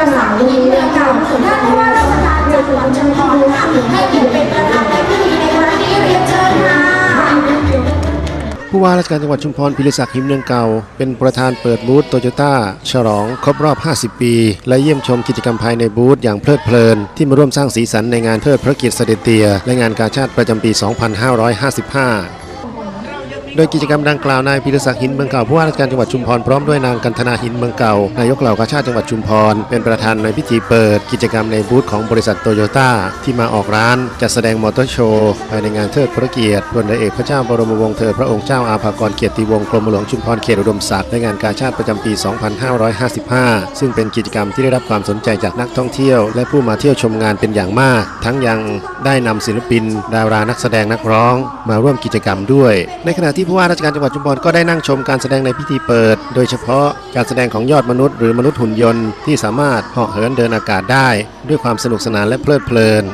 รศักดิ์ยิ้มเมืองเก่าท่านผู้ว่าราชการจังหวัดชุมพรค่ะให้เกียรติเป็นประธานในพิธีในครั้งนี้เรียนเชิญค่ะผู้ว่าราชการจังหวัดชุมพรพิริศักดิ์หิมเนืองเก่า เป็นประธานเปิดบูธโตโยต้าฉลองครบรอบ 50 ปี และเยี่ยมชมกิจกรรมภายในบูธอย่างเพลิดเพลิน ที่มาร่วมสร้างสีสันในงานเทิดพระเกียรติเสด็จเตีย และงานกาชาติประจำปี 2555 โดยกิจกรรมดังกล่าวนายพิรศักดิ์หินเมืองเก่าผู้ว่าราชการจังหวัดชุมพรพร้อมด้วยนางกันธนาหินเมืองเก่านายกเหล่ากาชาติจังหวัดชุมพร เป็นประธานในพิธีเปิด กิจกรรมในบูธของบริษัทโตโยต้าที่มาออกร้านจัดแสดงมอเตอร์โชว์ภายในงานเทิดพระเกียรติพลเอกพระเจ้าบรมวงศ์เธอพระองค์เจ้าอาภากรเกียรติวงศ์กรมหลวงชุมพรเขตอุดมศักดิ์และงานกาชาติประจำปี 2555 ซึ่งเป็นกิจกรรมที่ได้รับความสนใจจากนักท่องเที่ยว และผู้มาเที่ยวชมงานเป็นอย่างมาก ทั้งยังได้นำศิลปิน ดารานักแสดงนักร้อง มาร่วมกิจกรรมด้วย ในขณะที่ผู้ว่าราชการจังหวัดชุมพรก็ได้นั่งชมการแสดงในพิธีเปิด โดยเฉพาะการแสดงของยอดมนุษย์หรือมนุษย์หุ่นยนต์ที่สามารถเหาะเหินเดินอากาศได้ ด้วยความสนุกสนานและเพลิดเพลิน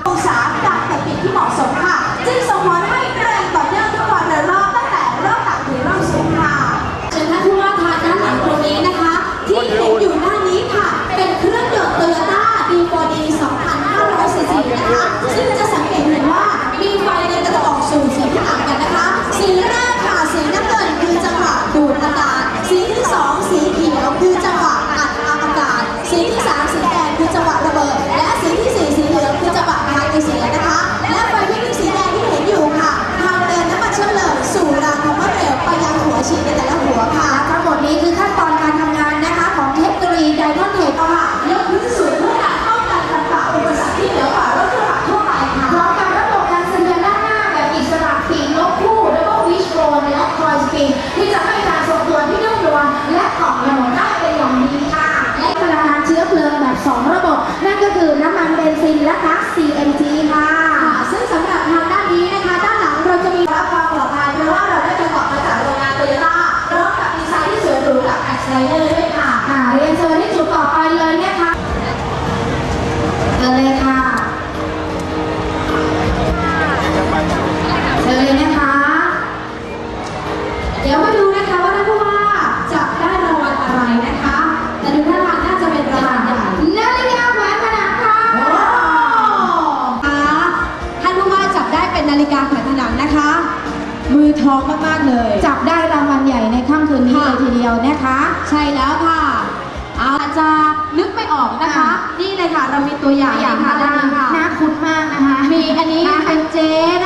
ำมันนซินและ CMG ค่ะ ซึ่งสำหรับทางด้านนี้นะคะ ด้านหลังเราจะมีรับความปลอดภัยเพราะว่าเราได้ประกอบมาจากโรงงานโตโยต้าพร้อมกับดีไซน์ที่สวยหรูกับแอคไซเดอร์ นนาฬิกาแขวนผนังนะคะ มือทองมากๆเลย จับได้รางวัลใหญ่ในค่ำคืนนี้เลยทีเดียวนะคะ ใช่แล้วค่ะ อาจจะนึกไม่ออกนะคะ นี่เลยค่ะเรามีตัวอย่างตัวอย่างค่ะค่ะด้านนี้ค่ะน่าคุ้นมากนะคะ มีอันนี้เป็นเจ๊นะ